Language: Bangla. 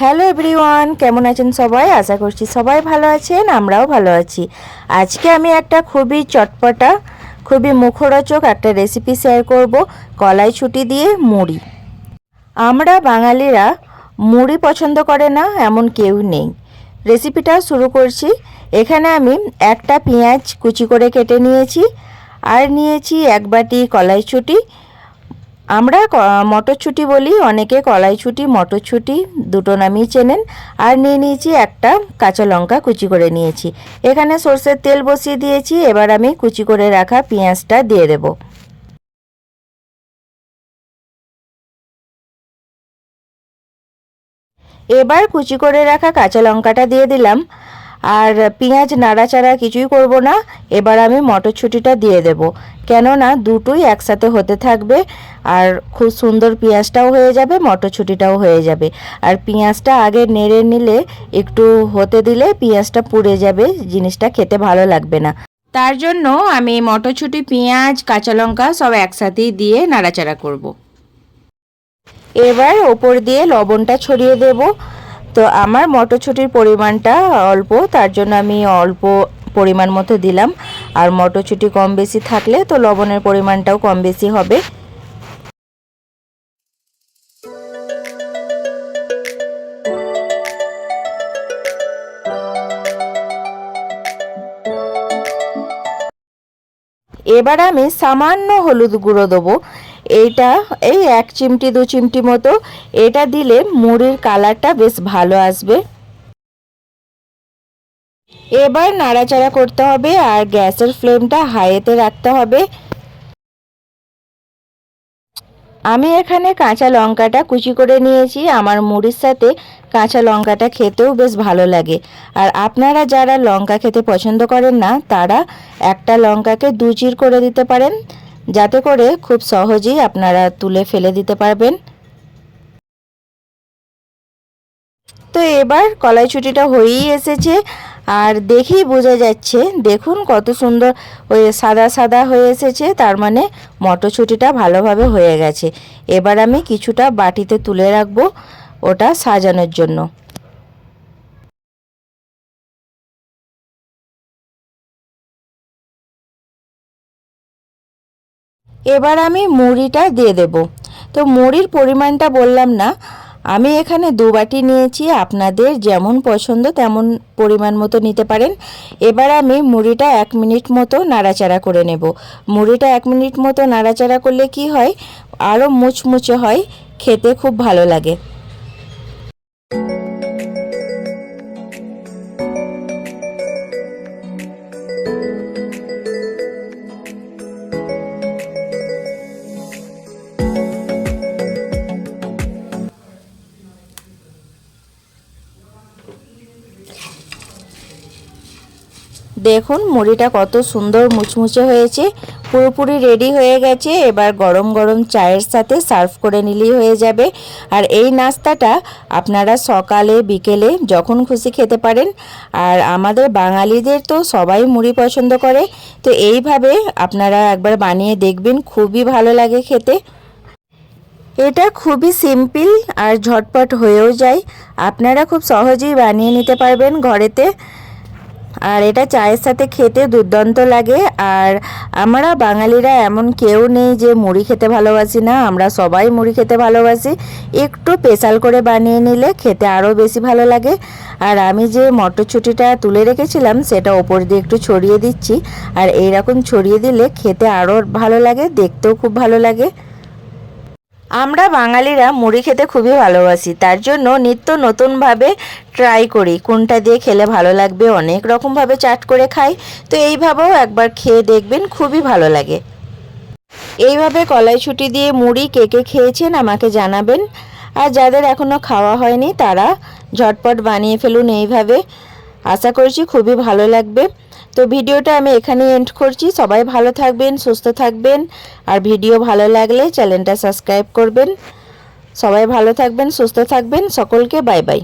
হ্যালো এভরিওয়ান, কেমন আছেন সবাই? আশা করছি সবাই ভালো আছেন, আমরাও ভালো আছি। আজকে আমি একটা খুবই চটপটা, খুবই মুখরোচক একটা রেসিপি শেয়ার করব, কলাই ছুটি দিয়ে মুড়ি। আমরা বাঙালিরা মুড়ি পছন্দ করে না, এমন কেউ নেই। রেসিপিটা শুরু করছি। এখানে আমি একটা পেঁয়াজ কুচি করে কেটে নিয়েছি, আর নিয়েছি এক বাটি কলাইছুটি আমরা মটরছুটি বলি, অনেকে কলাইছুটি মটরছুটি দুটো নামই চেনেন। আর নিয়ে নিয়েছি একটা কাঁচা লঙ্কা কুচি করে নিয়েছি। এখানে সর্ষের তেল বসিয়ে দিয়েছি, এবার আমি কুচি করে রাখা পেঁয়াজটা দিয়ে দেবো। এবার কুচি করে রাখা কাঁচা লঙ্কাটা দিয়ে দিলাম। আর পেঁয়াজ নাড়াচাড়া কিছুই করব না। এবার আমি মটরশুঁটিটা দিয়ে দেব। কেননা দুটোই একসাথে হতে থাকবে আর খুব সুন্দর পেঁয়াজটাও হয়ে যাবে, মটরশুঁটিটাও হয়ে যাবে। আর পেঁয়াজটা আগে নেড়ে নিলে, একটু হতে দিলে পেঁয়াজটা পুড়ে যাবে, জিনিসটা খেতে ভালো লাগবে না। তার জন্য আমি মটরশুঁটি, পেঁয়াজ, কাঁচা লঙ্কা সব একসাথেই দিয়ে নাড়াচাড়া করব। এবার ওপর দিয়ে লবণটা ছড়িয়ে দেব। তো আমার মটরছুটির পরিমাণটা অল্প, তার জন্য আমি অল্প পরিমাণ মতো দিলাম। আর মটরছুটি কম বেশি থাকলে তো লবণের পরিমাণটাও কম বেশি হবে। এবার আমি সামান্য হলুদ গুঁড়ো দেবো। এইটা, এই এক চিমটি, দু চিমটি মতো। এটা দিলে মুড়ির কালারটা বেশ ভালো আসবে। এবার নাড়াচাড়া করতে হবে আর গ্যাসের ফ্লেমটা হাইতে রাখতে হবে। আমি এখানে কাঁচা লঙ্কাটা কুচি করে নিয়েছি। আমার মুড়ির সাথে কাঁচা লঙ্কাটা খেতেও বেশ ভালো লাগে। আর আপনারা যারা লঙ্কা খেতে পছন্দ করেন না, তারা একটা লঙ্কাকে দুচির করে দিতে পারেন। যাতে করে খুব সহজেই আপনারা তুলে ফেলে দিতে পারবেন। তো এবার কলাইছুটিটা হয়েই এসেছে। আর দেখেই বোঝা যাচ্ছে, দেখুন কত সুন্দর ওই সাদা সাদা হয়ে এসেছে, তার মানে মটরশুঁটিটা ভালোভাবে হয়ে গেছে। এবার আমি কিছুটা বাটিতে তুলে রাখব ওটা সাজানোর জন্য। এবার আমি মুড়িটা দিয়ে দেব। তো মুড়ির পরিমাণটা বললাম না আমি এখানে দু বাটি নিয়েছি, আপনাদের যেমন পছন্দ তেমন পরিমাণ মতো নিতে পারেন। এবার আমি মুড়িটা এক মিনিট মতো নাড়াচাড়া করে নেব। মুড়িটা এক মিনিট মতো নাড়াচাড়া করলে কি হয়? আরও মুচমুচে হয়, খেতে খুব ভালো লাগে। দেখুন, মুড়িটা কত সুন্দর মুচমুচে হয়েছে, পুরোপুরি রেডি হয়ে গেছে। এবার গরম গরম চায়ের সাথে সার্ভ করে নিলেই হয়ে যাবে। আর এই নাস্তাটা আপনারা সকালে, বিকেলে যখন খুশি খেতে পারেন। আর আমাদের বাঙালিদের তো সবাই মুড়ি পছন্দ করে। তো এইভাবে আপনারা একবার বানিয়ে দেখবেন, খুবই ভালো লাগে খেতে। এটা খুবই সিম্পল আর ঝটপট হয়েও যায়। আপনারা খুব সহজেই বানিয়ে নিতে পারবেন ঘরেতে। আর এটা চায়ের সাথে খেতে দুর্দান্ত লাগে। আর আমরা বাঙালিরা এমন কেউ নেই যে মুড়ি খেতে ভালোবাসি না। আমরা সবাই মুড়ি খেতে ভালোবাসি। একটু স্পেশাল করে বানিয়ে নিলে খেতে আরও বেশি ভালো লাগে। আর আমি যে মটরশুঁটিটা তুলে রেখেছিলাম, সেটা ওপর দিয়ে একটু ছড়িয়ে দিচ্ছি। আর এইরকম ছড়িয়ে দিলে খেতে আরও ভালো লাগে, দেখতেও খুব ভালো লাগে। আমরা বাঙালিরা মুড়ি খেতে খুবই ভালোবাসি, তার জন্য নিত্য নতুনভাবে ট্রাই করি, কোনটা দিয়ে খেলে ভালো লাগবে, অনেক রকমভাবে চাট করে খাই, তো এইভাবেও একবার খেয়ে দেখবেন, খুবই ভালো লাগে। এইভাবে কলাইছুটি দিয়ে মুড়ি কে কে খেয়েছেন আমাকে জানাবেন, আর যাদের এখনও খাওয়া হয়নি তারা ঝটপট বানিয়ে ফেলুন এইভাবে, আশা করছি খুবই ভালো লাগবে। তো ভিডিওটা আমি এখানেই এন্ড করছি। সবাই ভালো থাকবেন, সুস্থ থাকবেন। আর ভিডিও ভালো লাগলে চ্যানেলটা সাবস্ক্রাইব করবেন। সবাই ভালো থাকবেন, সুস্থ থাকবেন। সকলকে বাই বাই